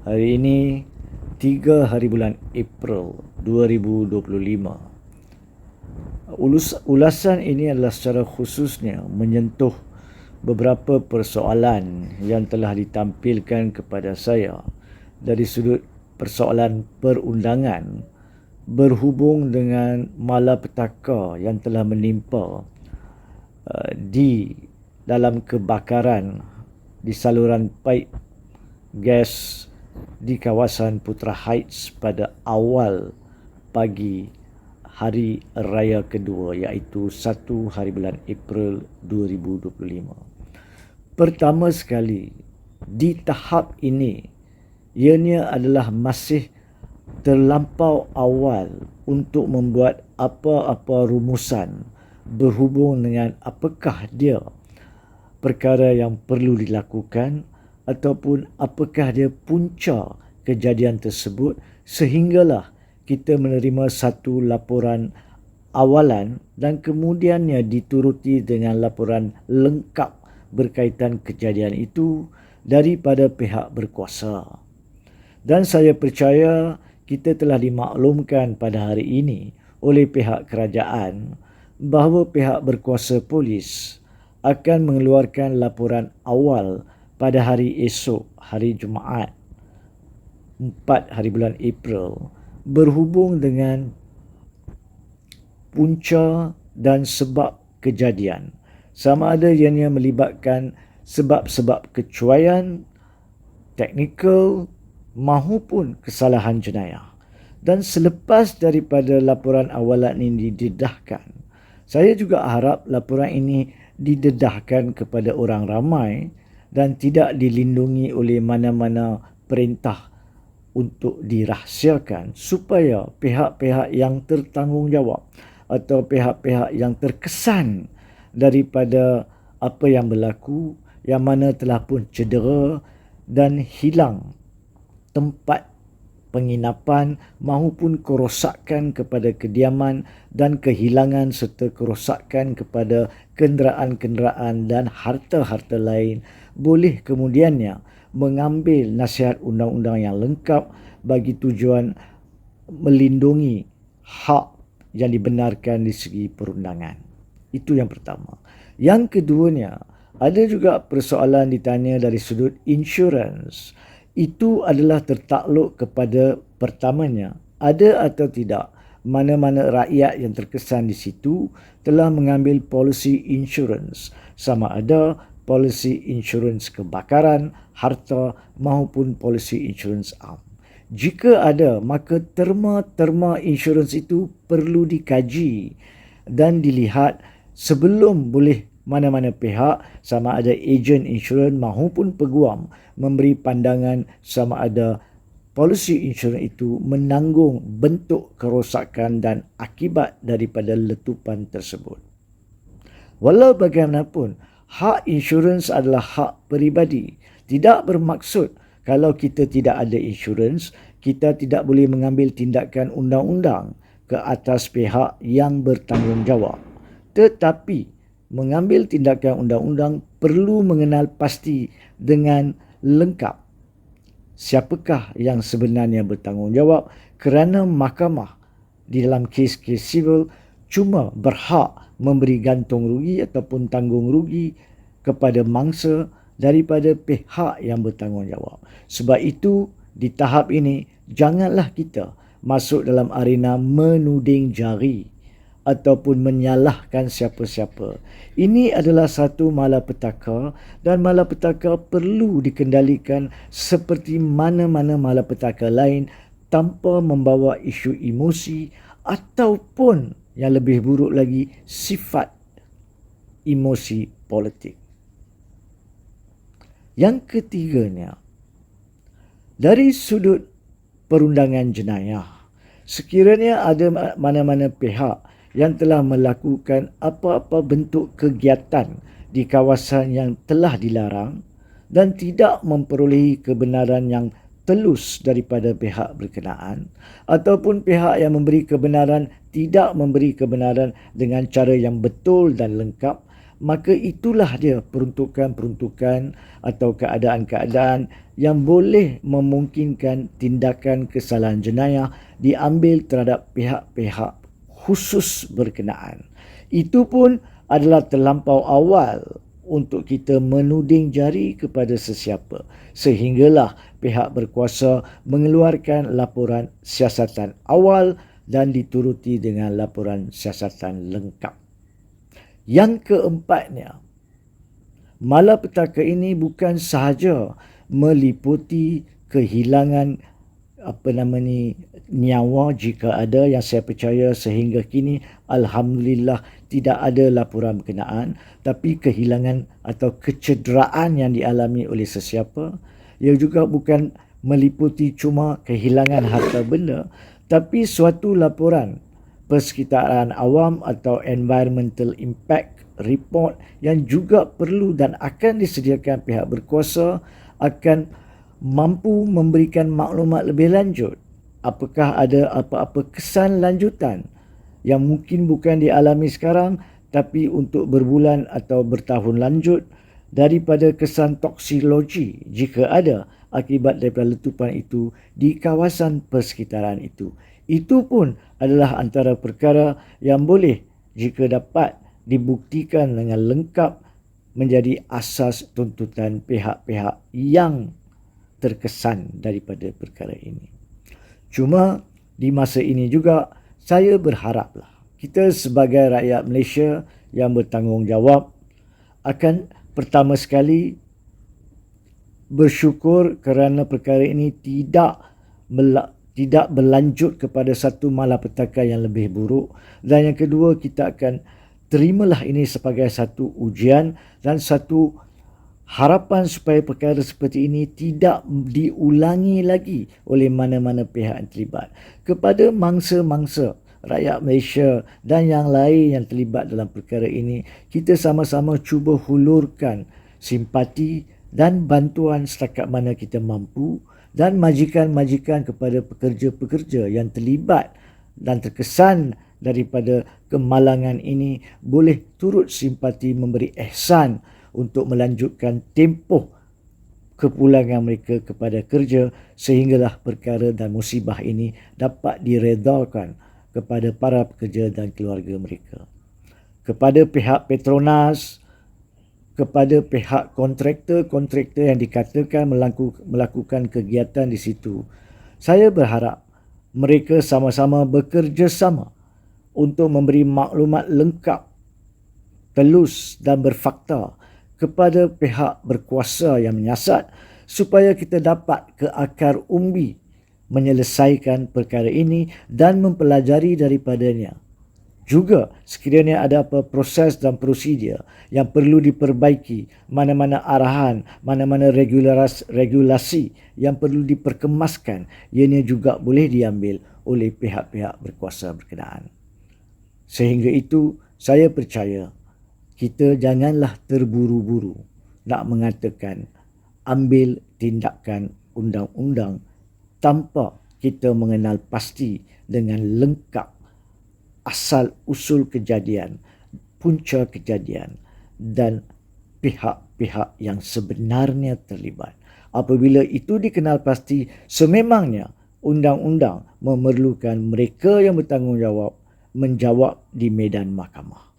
Hari ini 3 hari bulan April 2025. Ulus, ulasan ini adalah secara khususnya menyentuh beberapa persoalan yang telah ditampilkan kepada saya dari sudut persoalan perundangan berhubung dengan malapetaka yang telah menimpa uh, di dalam kebakaran di saluran paip gas di kawasan Putra Heights pada awal pagi hari raya kedua iaitu 1 hari bulan April 2025. Pertama sekali di tahap ini ianya adalah masih terlampau awal untuk membuat apa-apa rumusan berhubung dengan apakah dia perkara yang perlu dilakukan ataupun apakah dia punca kejadian tersebut sehinggalah kita menerima satu laporan awalan dan kemudiannya dituruti dengan laporan lengkap berkaitan kejadian itu daripada pihak berkuasa. Dan saya percaya kita telah dimaklumkan pada hari ini oleh pihak kerajaan bahawa pihak berkuasa polis akan mengeluarkan laporan awal pada hari esok, hari Jumaat, 4 hari bulan April, berhubung dengan punca dan sebab kejadian. Sama ada ianya melibatkan sebab-sebab kecuaian, teknikal mahupun kesalahan jenayah. Dan selepas daripada laporan awalan ini didedahkan, saya juga harap laporan ini didedahkan kepada orang ramai dan tidak dilindungi oleh mana-mana perintah untuk dirahsiakan supaya pihak-pihak yang tertanggungjawab atau pihak-pihak yang terkesan daripada apa yang berlaku yang mana telah pun cedera dan hilang tempat penginapan maupun kerosakan kepada kediaman dan kehilangan serta kerosakan kepada kenderaan-kenderaan dan harta-harta lain boleh kemudiannya mengambil nasihat undang-undang yang lengkap bagi tujuan melindungi hak yang dibenarkan di segi perundangan. Itu yang pertama. Yang keduanya, ada juga persoalan ditanya dari sudut insurans itu adalah tertakluk kepada pertamanya ada atau tidak mana-mana rakyat yang terkesan di situ telah mengambil polisi insurans sama ada polisi insurans kebakaran, harta maupun polisi insurans am. Jika ada, maka terma-terma insurans itu perlu dikaji dan dilihat sebelum boleh mana-mana pihak sama ada ejen insurans maupun peguam memberi pandangan sama ada polisi insurans itu menanggung bentuk kerosakan dan akibat daripada letupan tersebut. Walau bagaimanapun, hak insurans adalah hak peribadi. Tidak bermaksud kalau kita tidak ada insurans, kita tidak boleh mengambil tindakan undang-undang ke atas pihak yang bertanggungjawab. Tetapi, mengambil tindakan undang-undang perlu mengenal pasti dengan lengkap siapakah yang sebenarnya bertanggungjawab kerana mahkamah di dalam kes-kes sivil cuma berhak memberi gantung rugi ataupun tanggung rugi kepada mangsa daripada pihak yang bertanggungjawab. Sebab itu di tahap ini janganlah kita masuk dalam arena menuding jari ataupun menyalahkan siapa-siapa. Ini adalah satu malapetaka dan malapetaka perlu dikendalikan seperti mana-mana malapetaka lain tanpa membawa isu emosi ataupun yang lebih buruk lagi sifat emosi politik. Yang ketiganya, dari sudut perundangan jenayah, sekiranya ada mana-mana pihak yang telah melakukan apa-apa bentuk kegiatan di kawasan yang telah dilarang dan tidak memperolehi kebenaran yang telus daripada pihak berkenaan ataupun pihak yang memberi kebenaran tidak memberi kebenaran dengan cara yang betul dan lengkap maka itulah dia peruntukan-peruntukan atau keadaan-keadaan yang boleh memungkinkan tindakan kesalahan jenayah diambil terhadap pihak-pihak khusus berkenaan. Itu pun adalah terlampau awal untuk kita menuding jari kepada sesiapa sehinggalah pihak berkuasa mengeluarkan laporan siasatan awal dan dituruti dengan laporan siasatan lengkap. Yang keempatnya, malapetaka ini bukan sahaja meliputi kehilangan apa nama ni nyawa jika ada yang saya percaya sehingga kini alhamdulillah tidak ada laporan berkenaan tapi kehilangan atau kecederaan yang dialami oleh sesiapa. Ia juga bukan meliputi cuma kehilangan harta benda tapi suatu laporan persekitaran awam atau environmental impact report yang juga perlu dan akan disediakan pihak berkuasa akan mampu memberikan maklumat lebih lanjut apakah ada apa-apa kesan lanjutan yang mungkin bukan dialami sekarang tapi untuk berbulan atau bertahun lanjut daripada kesan toksikologi jika ada akibat daripada letupan itu di kawasan persekitaran itu. Itu pun adalah antara perkara yang boleh jika dapat dibuktikan dengan lengkap menjadi asas tuntutan pihak-pihak yang terkesan daripada perkara ini. Cuma di masa ini juga saya berharaplah kita sebagai rakyat Malaysia yang bertanggungjawab akan pertama sekali bersyukur kerana perkara ini tidak tidak berlanjut kepada satu malapetaka yang lebih buruk dan yang kedua kita akan terimalah ini sebagai satu ujian dan satu harapan supaya perkara seperti ini tidak diulangi lagi oleh mana-mana pihak yang terlibat. Kepada mangsa-mangsa rakyat Malaysia dan yang lain yang terlibat dalam perkara ini kita sama-sama cuba hulurkan simpati dan bantuan setakat mana kita mampu dan majikan-majikan kepada pekerja-pekerja yang terlibat dan terkesan daripada kemalangan ini boleh turut simpati memberi ihsan untuk melanjutkan tempoh kepulangan mereka kepada kerja sehinggalah perkara dan musibah ini dapat diredakan kepada para pekerja dan keluarga mereka. Kepada pihak Petronas, kepada pihak kontraktor-kontraktor yang dikatakan melakukan kegiatan di situ, saya berharap mereka sama-sama bekerjasama untuk memberi maklumat lengkap, telus dan berfakta kepada pihak berkuasa yang menyiasat supaya kita dapat ke akar umbi menyelesaikan perkara ini dan mempelajari daripadanya. Juga sekiranya ada apa proses dan prosedur yang perlu diperbaiki, mana-mana arahan, mana-mana regulasi yang perlu diperkemaskan, ianya juga boleh diambil oleh pihak-pihak berkuasa berkenaan. Sehingga itu, saya percaya kita janganlah terburu-buru nak mengatakan ambil tindakan undang-undang tanpa kita mengenal pasti dengan lengkap asal usul kejadian, punca kejadian dan pihak-pihak yang sebenarnya terlibat. Apabila itu dikenal pasti, sememangnya undang-undang memerlukan mereka yang bertanggungjawab menjawab di medan mahkamah.